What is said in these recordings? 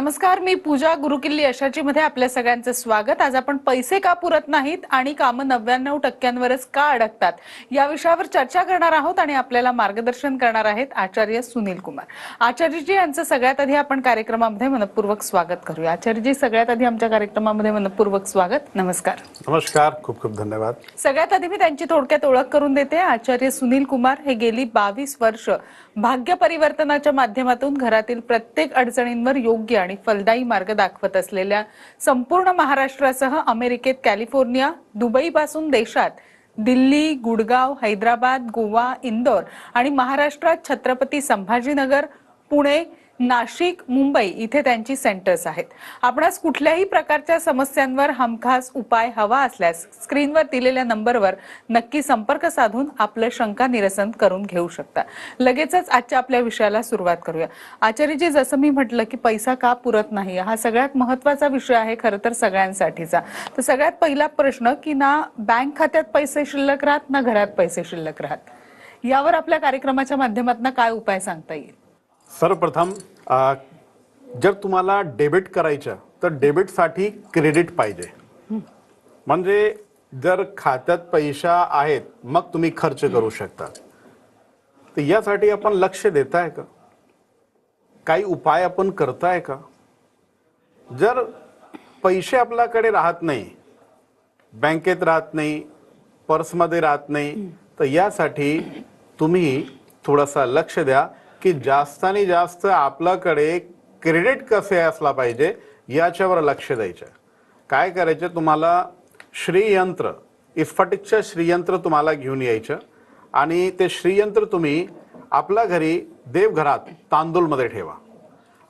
नमस्कार मी पूजा गुरुकिल्ली यशाची मध्ये आपल्या सगळ्यांचं स्वागत. आज आपण पैसे का पुरत नाहीत आणि कामं नव्याण्णव टक्क्यांवरच का अडकतात? या विषयावर चर्चा करणार आहोत आणि आपल्याला मार्गदर्शन करणार आहेत आचार्य सुनील कुमार. आचार्यजी यांचं सगळ्यात आधी आपण कार्यक्रमामध्ये मनपूर्वक स्वागत करूया. आचार्यजी सगळ्यात आधी आमच्या कार्यक्रमामध्ये मनपूर्वक स्वागत. नमस्कार. नमस्कार खूप खूप धन्यवाद. सगळ्यात आधी मी त्यांची थोडक्यात ओळख करून देते. आचार्य सुनील कुमार हे गेली बावीस वर्ष भाग्य परिवर्तनाच्या माध्यमातून घरातील प्रत्येक अडचणींवर योग्य आणि फलदायी मार्ग दाखवत असलेल्या संपूर्ण महाराष्ट्रासह अमेरिकेत कॅलिफोर्निया दुबईपासून देशात दिल्ली गुडगाव हैदराबाद गोवा इंदोर आणि महाराष्ट्रात छत्रपती संभाजीनगर पुणे नाशिक मुंबई इथे त्यांची सेंटर्स आहेत. आपणास कुठल्याही प्रकारच्या समस्यांवर हमखास उपाय हवा असल्यास स्क्रीनवर दिलेल्या नंबरवर नक्की संपर्क साधून आपलं शंका निरसन करून घेऊ शकता. लगेचच आजच्या आपल्या विषयाला सुरुवात करूया. आचार्यजी जसं मी म्हटलं की पैसा का पुरत नाही हा सगळ्यात महत्त्वाचा विषय आहे खरं तर सगळ्यांसाठीचा. तर सगळ्यात पहिला प्रश्न की ना बँक खात्यात पैसे शिल्लक राहत ना घरात पैसे शिल्लक राहत? यावर आपल्या कार्यक्रमाच्या माध्यमातून काय उपाय सांगता येईल? सर्वप्रथम जर तुम्हाला डेबिट करायचं तर डेबिटसाठी क्रेडिट पाहिजे. म्हणजे जर खात्यात पैसा आहेत मग तुम्ही खर्च करू शकता. तर यासाठी आपण लक्ष देताय का? काही उपाय आपण करताय का? जर पैसे आपल्याकडे राहत नाही बँकेत राहत नाही पर्समध्ये राहत नाही तर यासाठी तुम्ही थोडासा लक्ष द्या. की जास्त आणि जास्त आपल्याकडे क्रेडिट कसे असला पाहिजे याच्यावर लक्ष द्यायचं. काय करायचं? तुम्हाला श्रीयंत्र इस्फटिकचं श्रीयंत्र तुम्हाला घेऊन यायचं आणि ते श्रीयंत्र तुम्ही आपल्या घरी देवघरात तांदूळमध्ये ठेवा.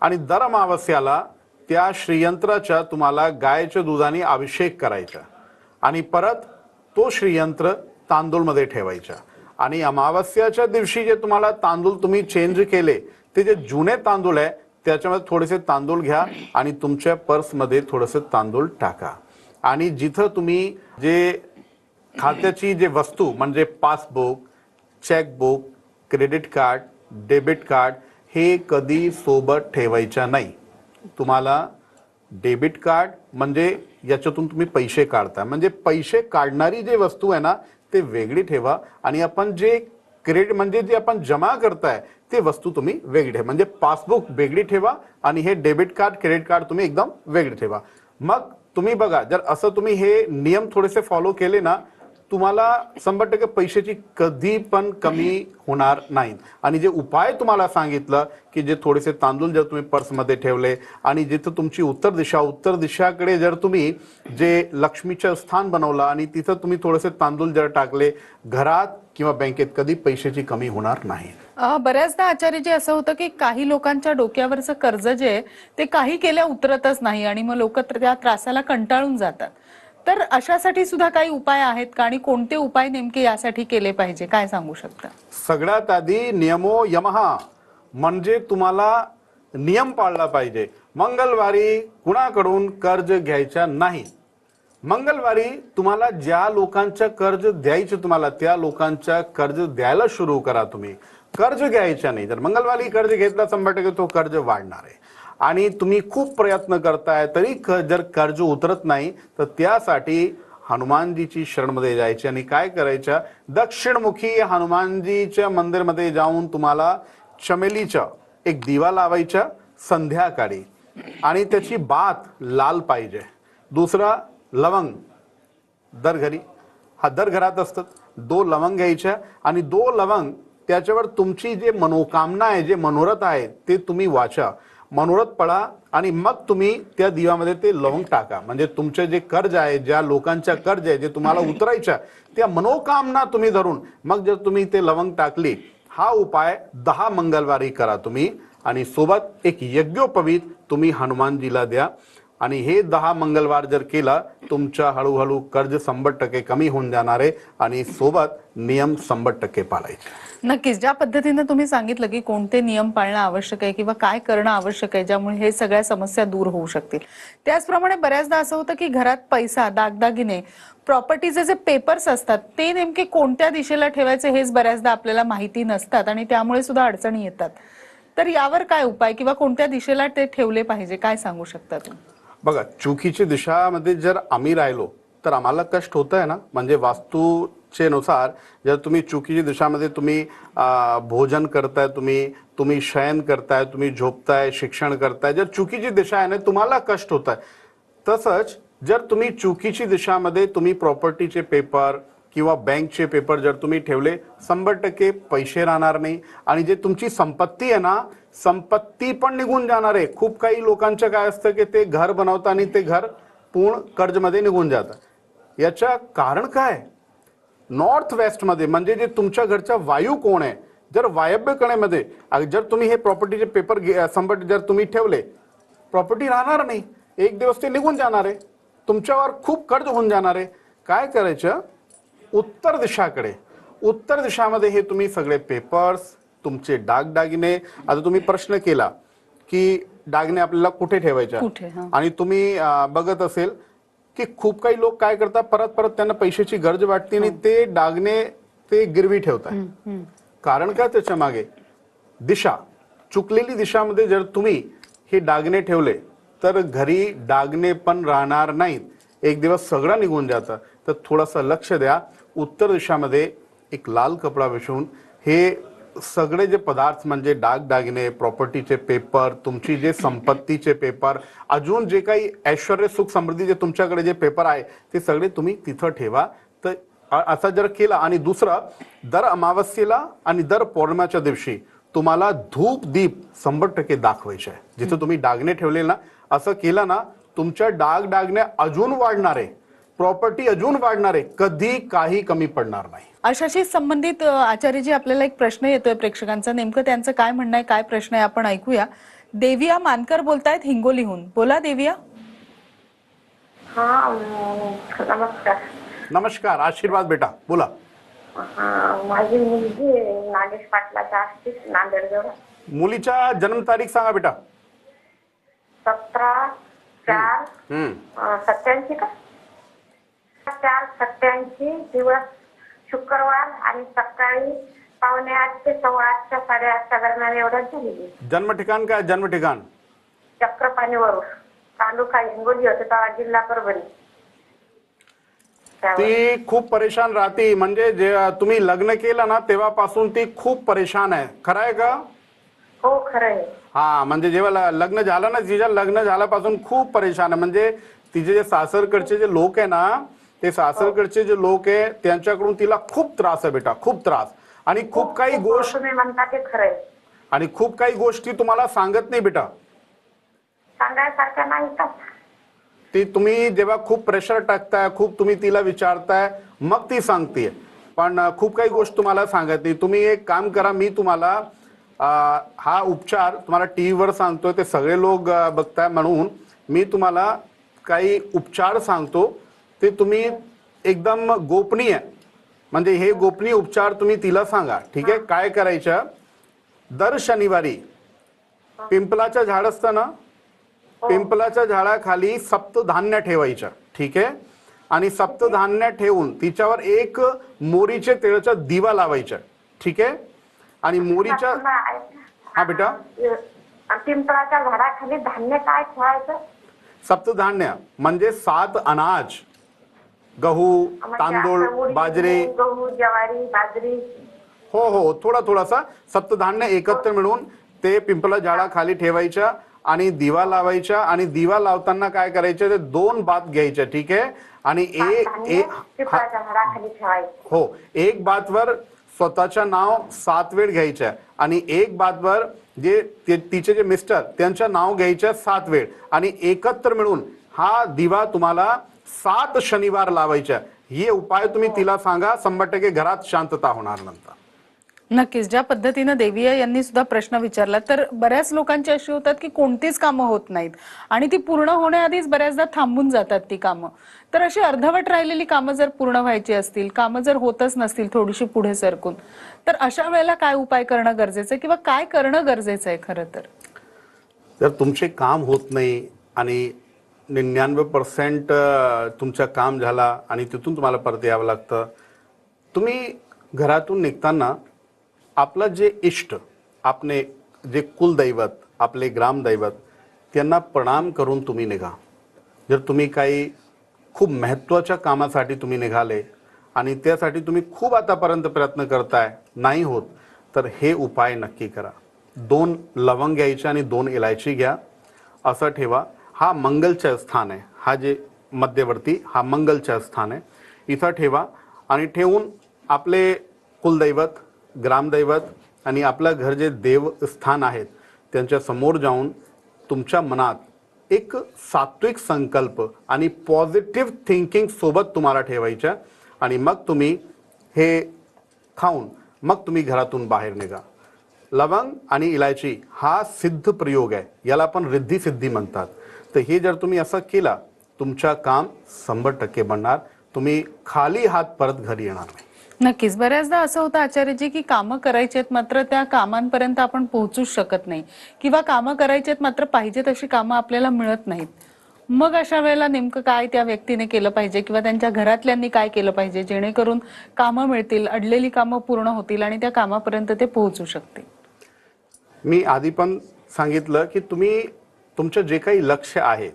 आणि दर अमावस्याला त्या श्रीयंत्राच्या तुम्हाला गायच्या दुधाने अभिषेक करायचा. आणि परत तो श्रीयंत्र तांदूळमध्ये ठेवायचा. आणि अमावस्याच्या दिवशी जे तुम्हाला तांदूळ तुम्ही चेंज केले ते जे जुने तांदूळ आहे त्याच्यामध्ये थोडेसे तांदूळ घ्या आणि तुमच्या पर्समध्ये थोडेसे तांदूळ टाका. आणि जिथं तुम्ही जे खात्याची जे वस्तू म्हणजे passbook chequebook credit card debit card हे कधी सोबत ठेवायच्या नाही. तुम्हाला डेबिट कार्ड म्हणजे याच्यातून तुम्ही पैसे काढता. म्हणजे पैसे काढणारी जे वस्तू आहे ना ते वेगळी ठेवा आणि आपण जे क्रेडिट म्हणजे जे आपण जमा करताय ते वस्तू तुम्ही वेगळी ठेवा. म्हणजे पासबुक वेगळी ठेवा आणि हे डेबिट कार्ड क्रेडिट कार्ड तुम्ही एकदम वेगळे ठेवा. मग तुम्ही बघा जर असं तुम्ही हे नियम थोडेसे फॉलो केले ना तुम्हाला शंभर टक्के पैशाची कधी पण कमी होणार नाही. आणि जे उपाय तुम्हाला सांगितलं की जे थोडेसे तांदूळ जर तुम्ही पर्समध्ये ठेवले आणि जिथं तुमची उत्तर दिशा उत्तर दिशाकडे जर तुम्ही जे लक्ष्मीचं स्थान बनवलं आणि तिथं तुम्ही थोडेसे तांदूळ जर टाकले घरात किंवा बँकेत कधी पैशाची कमी होणार नाही. बऱ्याचदा बऱ्याचदा आचार्यजी असं होतं की काही लोकांच्या डोक्यावरचं कर्ज जे आहे ते काही केल्या उतरतच नाही आणि मग लोक त्या त्रासाला कंटाळून जातात. तर अशासाठी सुद्धा काही उपाय आहेत का? आणि कोणते उपाय नेमके यासाठी केले पाहिजे? काय सांगू शकता? सगळ्यात आधी नियमो यमहा म्हणजे तुम्हाला नियम पाळला पाहिजे. मंगळवारी कुणाकडून कर्ज घ्यायचा नाही? मंगळवारी तुम्हाला ज्या लोकांचं कर्ज द्यायचं तुम्हाला त्या लोकांच्या कर्ज द्यायला सुरू करा तुम्ही. कर्ज घ्यायचं नाही. जर मंगळवारी कर्ज घेतला शंभर टक्के तो कर्ज वाढणार आहे. आणि तुम्ही खूप प्रयत्न करताय तरी क- जर कर्ज उतरत नाही तर त्यासाठी हनुमानजीची शरणमध्ये जायची. आणि काय करायचं? दक्षिणमुखी हनुमानजीच्या मंदिरमध्ये जाऊन तुम्हाला चमेलीचा एक दिवा लावायचा संध्याकाळी. आणि त्याची बात लाल पाहिजे. दुसरा लवंग. दर घरी. हा दर घरात असतात दो लवंग घ्यायच्या आणि दो लवंग त्याच्यावर तुमची जे मनोकामना आहे जे मनोरथ आहे ते तुम्ही वाचा. मनोरथ पळा आणि मग तुम्ही त्या दिव्यामध्ये ते लवंग टाका. म्हणजे तुमचे जे कर्ज आहे ज्या लोकांच्या कर्ज आहे जे तुम्हाला उतरायच्या त्या मनोकामना तुम्ही धरून मग जर तुम्ही ते लवंग टाकली हा उपाय दहा मंगळवारी करा तुम्ही आणि सोबत एक यज्ञोपवीत तुम्ही हनुमानजीला द्या. आणि हे दहा मंगळवार जर केला तुमच्या हळूहळू कर्ज शंभर टक्के कमी होऊन जाणार आहे आणि सोबत नियम शंभर टक्के पाळायचे. नक्कीच. ज्या पद्धतीने तुम्ही सांगितलं की कोणते नियम पाळणं आवश्यक आहे किंवा काय करणं आवश्यक आहे ज्यामुळे हे सगळ्या समस्या दूर होऊ शकतील. त्याचप्रमाणे बऱ्याचदा असं होतं की घरात पैसा दागदागिने प्रॉपर्टीचे जे पेपर्स असतात ते नेमके कोणत्या दिशेला ठेवायचे हेच बऱ्याचदा आपल्याला माहिती नसतात आणि त्यामुळे सुद्धा अडचणी येतात. तर यावर काय उपाय किंवा कोणत्या दिशेला ते ठेवले पाहिजे काय सांगू शकता तुम्ही? बघा चुकीची दिशामध्ये जर आम्ही राहिलो तर आम्हाला कष्ट होत आहे ना? म्हणजे वास्तू नुसार जर तुम्ही चुकीची दिशामध्ये तुम्ही भोजन करताय तुम्ही तुम्ही शयन करताय तुम्ही झोपताय शिक्षण करताय जर चुकीची दिशा आहे ना तुम्हाला कष्ट होत आहे. तसंच जर तुम्ही चुकीची दिशामध्ये तुम्ही प्रॉपर्टीचे पेपर किंवा बँकचे पेपर जर तुम्ही ठेवले शंभर टक्के पैसे राहणार नाही. आणि जे तुमची संपत्ती आहे ना संपत्ती पण निघून जाणार आहे. खूप काही लोकांचं काय असतं की ते घर बनवतं आणि ते घर पूर्ण कर्जमध्ये निघून जातं. याच्या कारण काय? नॉर्थ वेस्टमध्ये म्हणजे जे तुमच्या घरचा वायू कोण आहे जर वायव्य कणेमध्ये जर तुम्ही हे प्रॉपर्टीचे पेपर शंभर जर तुम्ही ठेवले प्रॉपर्टी राहणार नाही. एक दिवस ते निघून जाणार आहे. तुमच्यावर खूप कर्ज होऊन जाणार आहे. काय करायचं? उत्तर दिशाकडे. उत्तर दिशामध्ये हे तुम्ही सगळे पेपर्स तुमचे दागदागिने आता तुम्ही प्रश्न केला की दागिने आपल्याला कुठे ठेवायचे? कुठे, हा. आणि तुम्ही बघत असेल की खूप काही लोक काय करतात परत परत त्यांना पैशाची गरज वाटते आणि ते दागणे ते गिरवी ठेवतात कारण काय त्याच्यामागे? दिशा. चुकलेली दिशामध्ये जर तुम्ही हे डागणे ठेवले तर घरी डागणे पण राहणार नाहीत. एक दिवस सगळं निघून जातं. तर थोडंसं लक्ष द्या. उत्तर दिशामध्ये एक लाल कपडा विशवून हे सगळे जे पदार्थ म्हणजे डाग दागिने प्रॉपर्टीचे पेपर तुमची जे संपत्तीचे पेपर अजून जे काही ऐश्वर सुख समृद्धी जे तुमच्याकडे जे पेपर आहे ते सगळे तुम्ही तिथं ठेवा. तर असा जर केला आणि दुसरं दर अमावस्येला आणि दर पौर्णिमाच्या दिवशी तुम्हाला धूप दीप शंभर टक्के दाखवायचे आहे. जिथं तुम्ही डागणे ठेवले ना असं केलं ना तुमच्या डाग डागणे अजून वाढणार. आहे प्रॉपर्टी अजून वाढणार आहे कधी काही कमी पडणार नाही. अशाशी संबंधित आचार्यजी आपल्याला एक प्रश्न येतोय प्रेक्षकांचा. नेमकं त्यांचं काय म्हणणं आहे काय प्रश्न आहे आपण ऐकूया. देविया मानकर बोलतायत हिंगोलीहून. बोला देविया. हा नमस्कार. नमस्कार आशीर्वाद बेटा बोला. हा, माझी मुलगी नागेश पाटलाच्या असतीच नांदेडजवळ मुलीच्या जन्मतारीख सांगा बेटा. सतरा चार हम्म सत्याऐंशी का? चार सत्याऐंशी दिवस शुक्रवार आणि सकाळी पावणे आठ ते सव्वा आठच्या साडेआठच्या दरम्यान एवढ्यात झालेली जन्म ठिकाण काय? जन्म ठिकाण चक्रपाणीवरून तालुका हिंगोली होते जिल्हा परभणी. ती खूप परेशान राहते. म्हणजे जे तुम्ही लग्न केलं ना तेव्हापासून ती खूप परेशान आहे. खरं आहे का? हो खरं आहे. हा म्हणजे जेव्हा लग्न झालं ना तिच्या लग्न झाल्यापासून खूप परेशान आहे. म्हणजे तिचे जे सासरकडचे जे लोक आहे ना ते सासरकडचे जे लोक आहे त्यांच्याकडून तिला खूप त्रास आहे बेटा खूप त्रास. आणि खूप काही गोष्ट म्हणता ते आणि खूप काही गोष्टी तुम्हाला सांगत नाही बेटा. सांगायसारख्या नाही का? ती तुम्ही जेव्हा खूप प्रेशर टाकताय खूप तुम्ही तिला विचारताय मग ती सांगते पण खूप काही गोष्ट तुम्हाला सांगत नाही. तुम्ही एक काम करा मी तुम्हाला हा उपचार तुम्हाला टी व्हीवर सांगतोय ते सगळे लोक बघताय म्हणून मी तुम्हाला काही उपचार सांगतो. ते तुम्ही एकदम गोपनीय. म्हणजे हे गोपनीय उपचार तुम्ही तिला सांगा. ठीक आहे? काय करायचं? दर शनिवारी पिंपलाचं झाड असतं ना पिंपलाच्या झाडाखाली सप्तधान्य ठेवायचं. ठीक आहे? आणि सप्तधान्य ठेवून तिच्यावर एक मोरीचे तेलाचा दिवा लावायचा. ठीक आहे? आणि मोरीच्या हा, बेटा. पिंपळाच्या झाडाखाली धान्य काय ठेवायचं? सप्तधान्य म्हणजे सात अनाज. गहू म्हणजे तांदूळ बाजरी. गहू ज्वारी बाजरी. हो हो थोडा थोडासा सप्तधान्य एकत्र मिळून ते पिंपला झाडाखाली ठेवायच्या आणि दिवा लावायच्या आणि दिवा लावताना काय करायचं ते दोन बात घ्यायच्या ठीक आहे? आणि एक हा- हो एक बातवर स्वतःच्या नाव सात वेळ घ्यायच्या आणि एक बातवर जे तिचे जे मिस्टर त्यांचं नाव घ्यायचं सात वेळ आणि एकत्र मिळून हा दिवा तुम्हाला सात शनिवार लावायच्या. हे उपाय तुम्ही तिला सांगा शंभर टक्के घरात शांतता होणार नंतर. नक्कीच. ज्या पद्धतीनं देविया यांनी सुद्धा प्रश्न विचारला तर बऱ्याच लोकांची अशी होतात की कोणतीच कामं होत नाहीत. आणि ती पूर्ण होण्याआधीच बऱ्याचदा थांबून जातात ती कामं. तर अशी अर्धवट राहिलेली कामं जर पूर्ण व्हायची असतील कामं जर होतच नसतील थोडीशी पुढे सरकून तर अशा वेळेला काय उपाय करणं गरजेचं आहे किंवा काय करणं गरजेचं आहे खरं तर? जर तुमचे काम होत नाही आणि निन्यानवे पर्सेंट तुमचं काम झाला आणि तिथून तुम्हाला परत यावं लागतं. तुम्ही घरातून निघताना आपलं जे इष्ट आपले जे कुलदैवत आपले ग्रामदैवत त्यांना प्रणाम करून तुम्ही निघा. जर तुम्ही काही खूप महत्त्वाच्या कामासाठी तुम्ही निघाले आणि त्यासाठी तुम्ही खूप आतापर्यंत प्रयत्न करताय नाही होत तर हे उपाय नक्की करा. दोन लवंग घ्यायचे आणि दोन इलायची घ्या. असं ठेवा. हा मंगलचं स्थान आहे. हा जे मध्यवर्ती हा मंगलचं स्थान आहे. इथं ठेवा आणि ठेवून आपले कुलदैवत ग्रामदैवत आणि आपलं घर जे देवस्थान आहेत त्यांच्यासमोर जाऊन तुमच्या मनात एक सात्विक संकल्प आणि पॉझिटिव्ह थिंकिंग सोबत तुम्हाला ठेवायच्या आणि मग तुम्ही हे खाऊन मग तुम्ही घरातून बाहेर निघा. लवंग आणि इलायची हा सिद्ध प्रयोग आहे. याला आपण रिद्धी सिद्धी म्हणतात. तर हे जर तुम्ही असं केला तुमचं काम शंभर टक्के बनणार. तुम्ही खाली हात परत घरी येणार नाही. नक्कीच. बऱ्याचदा असं होतं आचार्यजी की कामं करायची आहेत मात्र त्या कामांपर्यंत आपण पोहोचूच शकत नाही. किंवा कामं करायची आहेत मात्र पाहिजे तशी कामं आपल्याला मिळत नाहीत. मग अशा वेळेला नेमकं काय त्या व्यक्तीने केलं पाहिजे किंवा त्यांच्या घरातल्यांनी काय केलं पाहिजे जेणेकरून कामं मिळतील अडलेली कामं पूर्ण होतील आणि त्या कामापर्यंत ते पोहोचू शकतील? मी आधी पण सांगितलं की तुम्ही तुमचं जे काही लक्ष आहे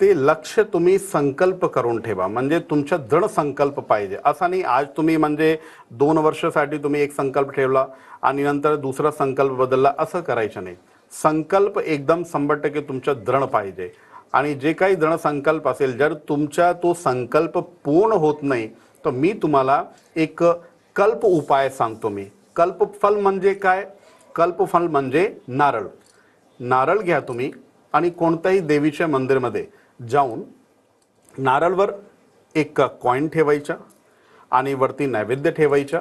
ते लक्ष तुम्ही संकल्प करून ठेवा. म्हणजे तुमचा दृढ संकल्प पाहिजे. असा नाही आज तुम्ही म्हणजे दोन वर्षासाठी तुम्ही एक संकल्प ठेवला आणि नंतर दुसरा संकल्प बदलला असं करायचं नाही. संकल्प एकदम शंभर टक्के तुमचा दृढ पाहिजे. आणि जे काही दृढ संकल्प असेल जर तुमचा तो संकल्प पूर्ण होत नाही तर मी तुम्हाला एक कल्प उपाय सांगतो मी. कल्पफल म्हणजे काय? कल्पफल म्हणजे नारळ. नारळ घ्या तुम्ही आणि कोणत्याही देवीच्या मंदिरमध्ये जाऊन नारळवर एक कॉईन ठेवायचा आणि वरती नैवेद्य ठेवायचा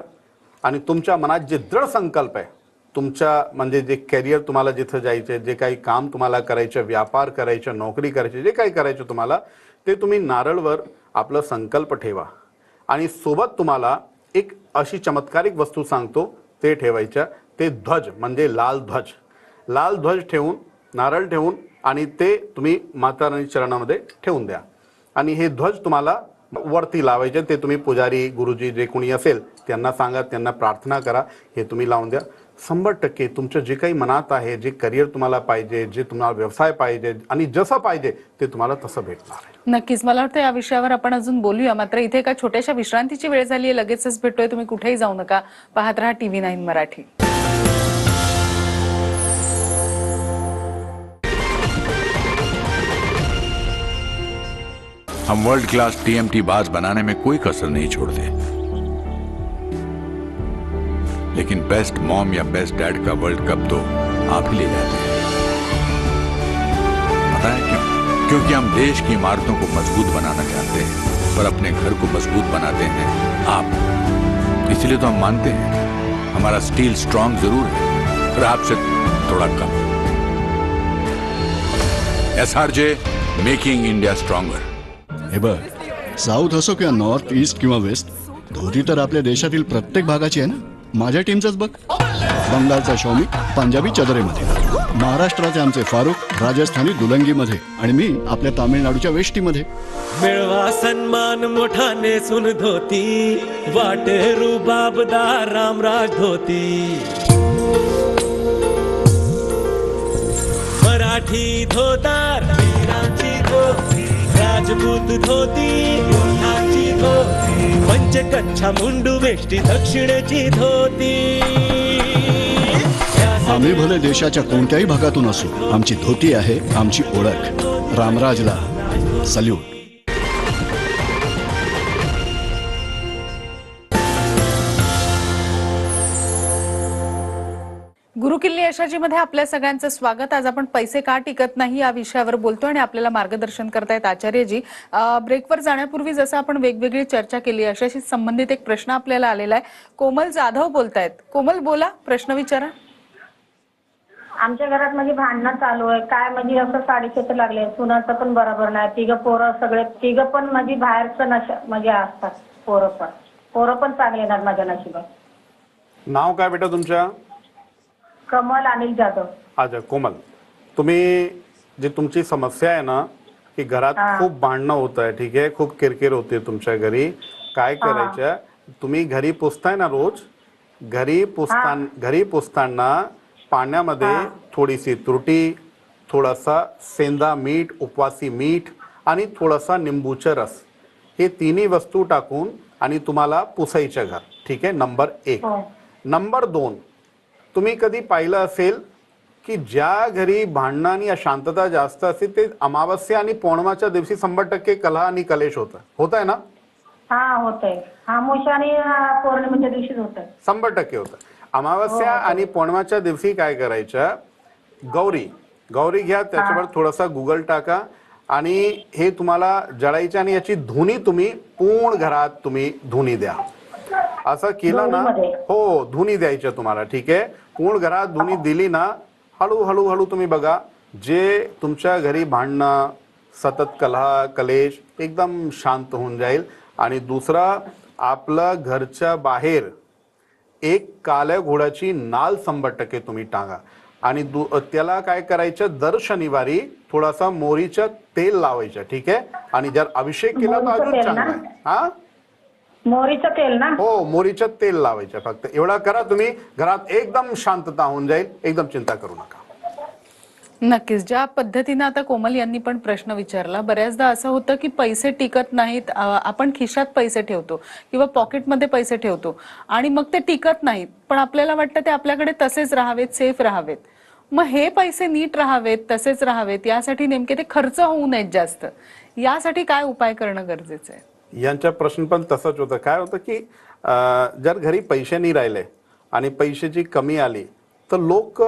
आणि तुमच्या मनात जे दृढ संकल्प आहे तुमच्या म्हणजे जे कॅरियर तुम्हाला जिथं जायचे जे काही काम तुम्हाला करायचं व्यापार करायचं नोकरी करायची जे काही करायचं तुम्हाला ते तुम्ही नारळवर आपलं संकल्प ठेवा. आणि सोबत तुम्हाला एक अशी चमत्कारिक वस्तू सांगतो ते ठेवायच्या ते ध्वज म्हणजे लाल ध्वज. लाल ध्वज ठेवून नारळ ठेवून आणि ते तुम्ही माता राणी चरणामध्ये ठेवून द्या. आणि हे ध्वज तुम्हाला वरती लावायचे ते तुम्ही पुजारी गुरुजी जे कोणी असेल त्यांना सांगा त्यांना प्रार्थना करा हे तुम्ही लावून द्या. शंभर टक्के तुमचं जे काही मनात आहे जे करिअर तुम्हाला पाहिजे जे तुम्हाला व्यवसाय पाहिजे आणि जसं पाहिजे ते तुम्हाला तसं भेटणार आहे. नक्कीच. मला वाटतं या विषयावर आपण अजून बोलूया. मात्र इथे एका छोट्याशा विश्रांतीची वेळ झाली आहे लगेचच भेटतोय तुम्ही कुठेही जाऊ नका. पाहत राहा टीव्ही नाईन मराठी. हम वर्ल्ड क्लास टीएमटी बाज बनाने में कोई कसर नहीं छोड़ते। लेकिन बेस्ट मॉम या बेस्ट डैड का वर्ल्ड कप तो आप ही ले जाते हैं। पता है क्यों? क्योंकि हम देश की इमारतों को मज़बूत बनाना चाहते हैं पर अपने घर को मज़बूत बनाते हैं आप। इसलिए तो हम मानते हैं, हमारा स्टील स्ट्रांग ज़रूर है, पर आपसे थोड़ा कम। S R J making India stronger हे बघ. साऊथ असो किंवा नॉर्थ ईस्ट किंवा वेस्ट धोती तर आपल्या देशातील प्रत्येक भागाची आहे ना? माझ्या टीमचंच बघ. बंगालचा शौमिक पंजाबी चदरेमध्ये. महाराष्ट्राचे आमचे फारुख राजस्थानी दुलंगीमध्ये. आणि मी आपल्या तामिळनाडूच्या वेष्टीमध्ये. मिळवा सन्मान मोठा नेसून धोती वाटे रुबाबदार रामराज धोती. मराठी धोतार वीरांची धोती राजपूत धोती मोठाची धोती पंचकच्छा मुंडू वेष्टी दक्षिणेची धोती. आम्ही भले देशाच्या कोणत्याही भागातून असू आमची धोती आहे आमची ओळख. रामराजला सल्यूट. गुरुकिल्ली यशाची मध्ये आपल्या सगळ्यांचं स्वागत. आज आपण पैसे का टिकत नाही या विषयावर बोलतो आणि आपल्याला मार्गदर्शन करतायत आचार्यजी. ब्रेकवर जाण्यापूर्वी जसं आपण वेगवेगळी चर्चा केली अशाशी संबंधित एक प्रश्न आपल्याला आलेला आहे. कोमल जाधव बोलतायत. कोमल बोला प्रश्न विचारा. आमच्या घरात म्हणजे भांडणं चालू आहे. काय म्हणजे असं साडीक्षेत्र लागले. सुनाचं पण बरोबर नाही. तिघं पोरं सगळे तिघं पण म्हणजे बाहेरचं नशा म्हणजे असतात. पोरं पण. पोरं पण चांगले नाहीत माझ्या नशिबात. नाव काय बेटा तुमच्या? कमल अनिल जाधव. अच्छा कोमल. तुम्ही जी तुमची समस्या आहे ना की घरात खूप भांडणं होत आहे ठीक आहे? खूप किरकिर होते तुमच्या घरी. काय करायचं? तुम्ही घरी पुसताय ना रोज? घरी पुसताना घरी पुसताना पाण्यामध्ये थोडीशी त्रुटी थोडासा सेंदा मीठ उपवासी मीठ आणि थोडासा निंबूचा रस. हे तिन्ही वस्तू टाकून आणि तुम्हाला पुसायचं घर. ठीक आहे? नंबर एक. हो. नंबर दोन. तुम्ही कधी पाहिलं असेल की ज्या घरी भांडणं आणि अशांतता जास्त असते ते अमावस्या आणि पौर्णिमाच्या दिवशी शंभर टक्के कलह आणि कलेश होतं. होत आहे ना? हा आणि पौर्णिमेच्या शंभर टक्के होतं. अमावस्या आणि पौर्णिमाच्या दिवशी काय करायचं? गौरी. गौरी घ्या त्याच्यावर थोडासा गुगल टाका आणि हे तुम्हाला जळायचं आणि याची धुनी तुम्ही पूर्ण घरात तुम्ही धुनी द्या. असं केलं ना? हो धुनी द्यायचं तुम्हाला ठीक आहे? पूर्ण घरात धुनी दिली ना हळू हळू हळू तुम्ही बघा जे तुमच्या घरी भांडणं सतत कलह कलेश एकदम शांत होऊन जाईल. आणि दुसरं आपलं घरच्या बाहेर एक काल्या घोड्याची नाल शंभर टक्के तुम्ही टांगा. आणि दु- त्याला काय करायचं दर शनिवारी थोडासा मोरीचं तेल लावायचं ठीक आहे? आणि जर अभिषेक केला तर अजून चांगला? आहे. हा? मोहरीचं तेल ना? हो मोरीचं तेल लावायचं फक्त. एवढा करा तुम्ही घरात एकदम शांतता होऊन जाईल. एकदम चिंता करू नका. नक्कीच. ज्या पद्धतीनं आता कोमल यांनी पण प्रश्न विचारला बऱ्याचदा असं होतं की पैसे टिकत नाहीत आपण खिशात पैसे ठेवतो किंवा पॉकेटमध्ये पैसे ठेवतो आणि मग ते टिकत नाहीत. पण आपल्याला वाटतं ते आपल्याकडे तसेच राहावेत सेफ राहावेत. मग हे पैसे नीट राहावेत तसेच राहावेत यासाठी नेमके ते खर्च होऊ नयेत जास्त. यासाठी काय उपाय करणं गरजेचं आहे? यांचा प्रश्न पण तसंच होतं. काय होतं की जर घरी पैसे नाही राहिले आणि पैशाची कमी आली तर लोक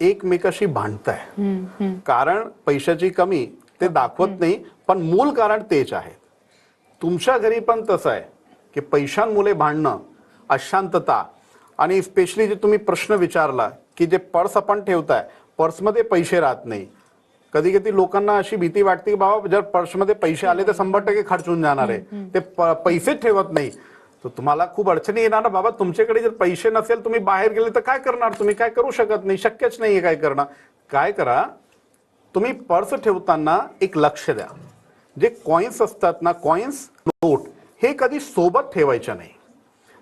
एकमेकाशी भांडत आहे कारण पैशाची कमी ते दाखवत नाही पण मूळ कारण तेच आहे. तुमच्या घरी पण तसं आहे की पैशांमुळे भांडणं अशांतता आणि स्पेशली जे तुम्ही प्रश्न विचारला की जे पर्स आपण ठेवताय पर्समध्ये पैसे राहत नाही कधी कधी लोकांना अशी भीती वाटते की बाबा जर पर्समध्ये पैसे आले तर शंभर टक्के खर्च होऊन जाणार आहे. ते पैसेच ठेवत नाही. तर तुम्हाला खूप अडचणी येणार ना बाबा तुमच्याकडे जर पैसे नसेल तुम्ही बाहेर गेले तर काय करणार? तुम्ही काय करू शकत नाही शक्यच नाहीये काय करणं. काय करा तुम्ही पर्स ठेवताना एक लक्ष द्या. जे कॉइन्स असतात ना कॉइन्स नोट हे कधी सोबत ठेवायचे नाही.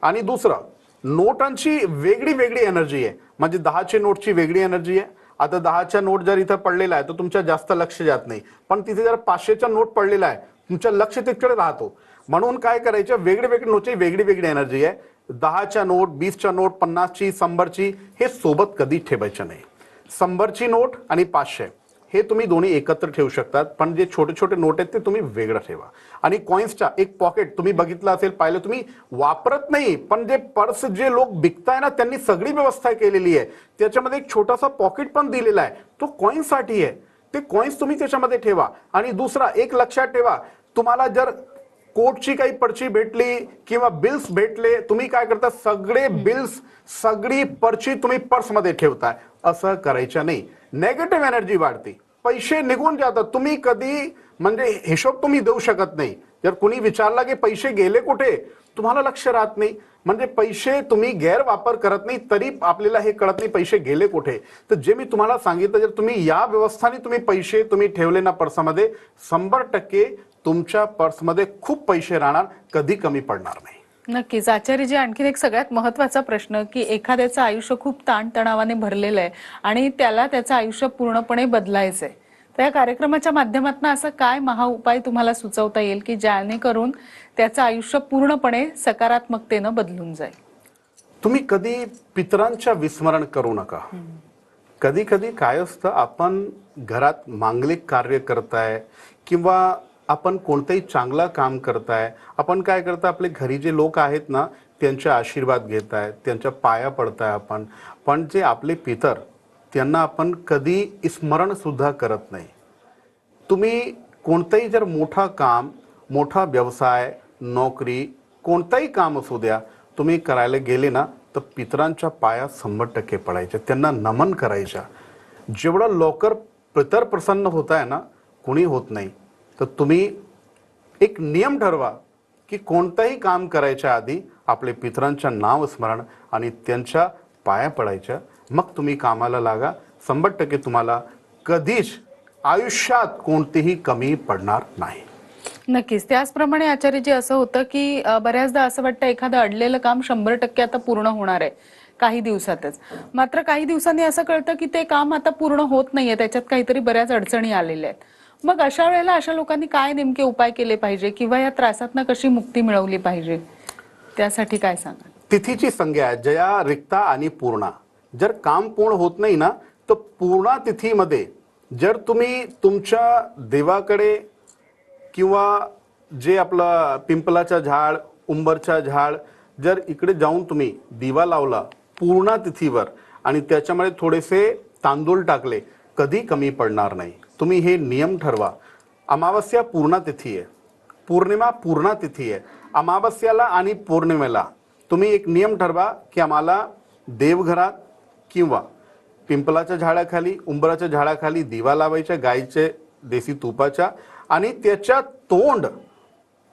आणि दुसरं नोटांची वेगळी वेगळी एनर्जी आहे. म्हणजे दहाची नोटची वेगळी एनर्जी आहे. आता दहाच्या नोट जर इथं पडलेला आहे तर तुमच्या जास्त लक्ष जात नाही. पण तिथे जर पाचशेचा नोट पडलेला आहे तुमचं लक्ष तिकडे राहतो. म्हणून काय करायचं वेगळे वेगळे नोटची वेगळी वेगळी एनर्जी आहे. दहाच्या नोट वीसच्या नोट पन्नासची शंभरची हे सोबत कधी ठेवायचं नाही. शंभरची नोट आणि पाचशे. हे तुम्ही दोन्ही एकत्र ठेवू शकतात पण जे छोटे छोटे नोट आहेत ते तुम्ही वेगळं ठेवा. आणि कॉइन्सच्या एक पॉकेट तुम्ही बघितलं असेल पाहिलं तुम्ही वापरत नाही पण जे पर्स जे लोक विकताय ना त्यांनी सगळी व्यवस्था केलेली आहे. त्याच्यामध्ये एक छोटासा पॉकेट पण दिलेला आहे. तो कॉइन्ससाठी आहे. ते कॉइन्स तुम्ही त्याच्यामध्ये ठेवा. आणि दुसरा एक लक्षात ठेवा तुम्हाला जर कोर्टची काही पर्ची भेटली किंवा बिल्स भेटले तुम्ही काय करता? सगळे बिल्स सगळी पर्ची तुम्ही पर्समध्ये ठेवताय. असं करायचं नाही. नेगेटिव्ह एनर्जी वाढते. पैसे निघून जातात. तुम्ही कधी म्हणजे हिशोब तुम्ही देऊ शकत नाही. जर कुणी विचारला की पैसे गेले कुठे? तुम्हाला लक्ष राहत नाही. म्हणजे पैसे तुम्ही गैरवापर करत नाही तरी आपल्याला हे कळत नाही पैसे गेले कुठे. तर जे मी तुम्हाला सांगितलं जर तुम्ही या व्यवस्थाने तुम्ही पैसे तुम्ही ठेवले ना पर्समध्ये शंभर टक्के तुमच्या पर्समध्ये खूप पैसे राहणार कधी कमी पडणार नाही. नक्कीच. आचार्यजी आणखीन एक सगळ्यात महत्त्वाचा प्रश्न की एखाद्याचं आयुष्य खूप ताणतणावाने भरलेलं आहे आणि त्याला त्याचं आयुष्य पूर्णपणे बदलायचं आहे. तर या कार्यक्रमाच्या माध्यमातून असं काय महाउपाय तुम्हाला सुचवता येईल की जेणेकरून त्याचं आयुष्य पूर्णपणे सकारात्मकतेनं बदलून जाईल? तुम्ही कधी पितरांच्या विस्मरण करू नका. कधी कधी काय असतं आपण घरात मांगलिक कार्य करताय किंवा आपण कोणतंही चांगलं काम करताय आपण काय करता आपले घरी जे लोक आहेत ना त्यांचे आशीर्वाद घेत आहेत त्यांच्या पाया पडताय आपण. पण जे आपले पितर त्यांना आपण कधी स्मरणसुद्धा करत नाही. तुम्ही कोणतंही जर मोठा काम मोठा व्यवसाय नोकरी कोणतंही काम असू द्या तुम्ही करायला गेले ना तर पितरांच्या पाया शंभर टक्के पडायच्या. त्यांना नमन करायच्या. जेवढं लवकर पितर प्रसन्न होत आहे ना कुणी होत नाही. तर तुम्ही एक नियम ठरवा की कोणतंही काम करायच्या आधी आपले पितरांच्या नाव स्मरण आणि त्यांच्या पाया पडायच्या. मग तुम्ही कामाला लागा. शंभर टक्के तुम्हाला कधीच आयुष्यात कोणतीही कमी पडणार नाही. नक्कीच. त्याचप्रमाणे आचार्यजी असं होतं की बऱ्याचदा असं वाटतं एखादं अडलेलं काम शंभर टक्के आता पूर्ण होणार आहे काही दिवसातच. मात्र काही दिवसांनी असं कळतं की ते काम आता पूर्ण होत नाहीये. त्याच्यात काहीतरी बऱ्याच अडचणी आलेल्या आहेत. मग अशा वेळेला अशा लोकांनी काय नेमके उपाय केले पाहिजे? किंवा या त्रासातनं कशी मुक्ती मिळवली पाहिजे? त्यासाठी काय सांगा? तिथीची संज्ञा आहे जया रिक्ता आणि पूर्णा. जर काम पूर्ण होत नाही ना तर पूर्णा तिथीमध्ये. जर तुम्ही तुमच्या देवाकडे किंवा जे आपलं पिंपलाचं झाड उंबरचं झाड जर इकडे जाऊन तुम्ही दिवा लावला पूर्णा तिथीवर आणि त्याच्यामध्ये थोडेसे तांदूळ टाकले कधी कमी पडणार नाही. तुम्ही हे नियम ठरवा. अमावस्या पूर्णा तिथी आहे. पौर्णिमा पूर्णा तिथी आहे. अमावस्याला आणि पौर्णिमेला तुम्ही एक नियम ठरवा की आम्हाला देवघरात किंवा पिंपलाच्या झाडाखाली उंबराच्या झाडाखाली दिवा लावायच्या गायीचे देसी तुपाच्या आणि त्याच्या तोंड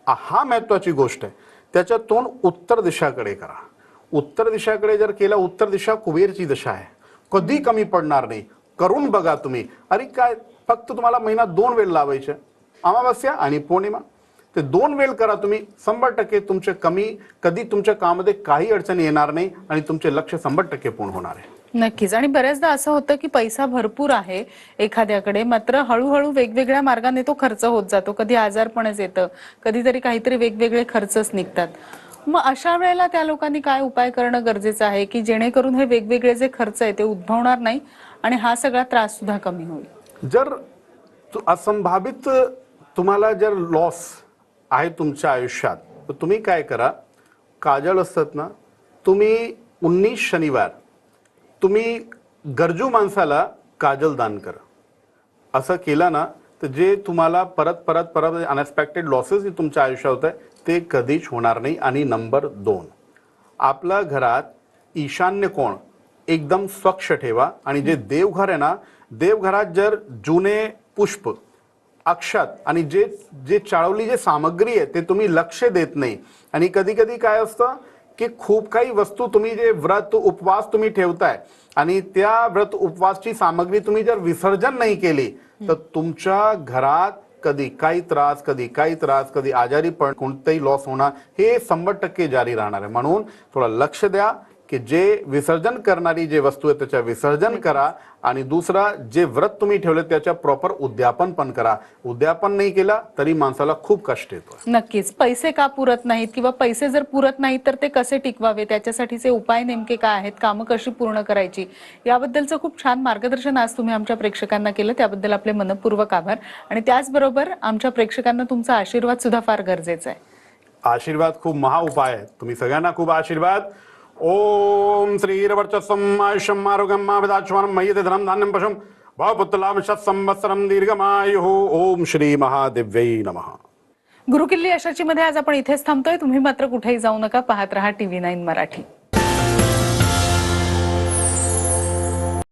हा महत्वाची गोष्ट आहे. त्याच्या तोंड उत्तर दिशाकडे करा. उत्तर दिशाकडे जर केलं उत्तर दिशा कुबेरची दिशा आहे. कधी कमी पडणार नाही. करून बघा तुम्ही. अरे काय फक्त तुम्हाला महिना दोन वेळ लावायचे. अमावस्या आणि पौर्णिमा. ते दोन वेळ करा तुम्ही. शंभर टक्के तुमचे कमी कधी तुमच्या कामामध्ये काही अडचणी येणार नाही आणि तुमचे लक्ष शंभर टक्के पूर्ण होणार आहे. नक्कीच. आणि बऱ्याचदा असं होतं की पैसा भरपूर आहे एखाद्याकडे मात्र हळूहळू वेगवेगळ्या मार्गाने तो खर्च होत जातो. कधी आजारपणच येतं कधीतरी काहीतरी वेगवेगळे खर्चच निघतात. मग अशा वेळेला त्या लोकांनी काय उपाय करणं गरजेचं आहे की जेणेकरून हे वेगवेगळे जे खर्च आहे ते उद्भवणार नाही आणि हा सगळा त्रास सुद्धा कमी होईल? जर असंभावित तुम्हाला जर लॉस आहे तुमच्या आयुष्यात तर तुम्ही काय करा? काजळ असतात ना तुम्ही उन्नीस शनिवार तुम्ही गरजू माणसाला काजल दान करा. असं केलं ना तर जे तुम्हाला परत परत परत अनएक्सपेक्टेड लॉसेस जे तुमच्या आयुष्यात होत आहे ते कधीच होणार नाही. आणि नंबर दोन आपल्या घरात ईशान्य कोण एकदम स्वच्छ ठेवा. आणि जे देवघर आहे ना देवघरात जर जुने पुष्प अक्षत आणि जे जे चाळवली जे सामग्री आहे ते तुम्ही लक्ष देत नाही. आणि कधी कधी काय असतं की खूप काही वस्तू तुम्ही जे व्रत उपवास तुम्ही ठेवताय आणि त्या व्रत उपवासची सामग्री तुम्ही जर विसर्जन नाही केली तर तुमच्या घरात कधी काही त्रास कधी काही त्रास कधी आजारी पण कोणताही लॉस होणार हे शंभर टक्के जारी राहणार आहे. म्हणून थोडं लक्ष द्या. की जे विसर्जन करणारी जे वस्तू आहे त्याच्या विसर्जन करा आणि दुसरा जे व्रत तुम्ही ठेवले त्याच्या प्रॉपर उद्यापन पण करा. उद्यापन नाही केला तरी माणसाला खूप कष्ट येतो नक्कीच. पैसे का पुरत नाहीत किंवा पैसे जर पुरत नाहीत तर ते कसे टिकवावे? त्याच्यासाठीचे उपाय नेमके काय आहेत? कामं कशी पूर्ण करायची? याबद्दलचं खूप छान मार्गदर्शन आज तुम्ही आमच्या प्रेक्षकांना केलं. त्याबद्दल आपले मनपूर्वक आभार. आणि त्याचबरोबर आमच्या प्रेक्षकांना तुमचा आशीर्वाद सुद्धा फार गरजेचा आहे. आशीर्वाद खूप महा उपाय आहे. तुम्ही सगळ्यांना खूप आशीर्वाद. ओम श्रीरवर्चस्वम आयुषम आरोग्यम माविदाश्वरम मय्यते धनम धान्यम पशुम भवपुत्रलाभ संवत्सरम दीर्घमायुः। ओम श्री महादेव्यै नमः। गुरुकिल्ली यशाची मध्ये आज आपण इथेच थांबतोय. तुम्ही मात्र कुठेही जाऊ नका. पाहत रहा टीव्ही नाईन मराठी.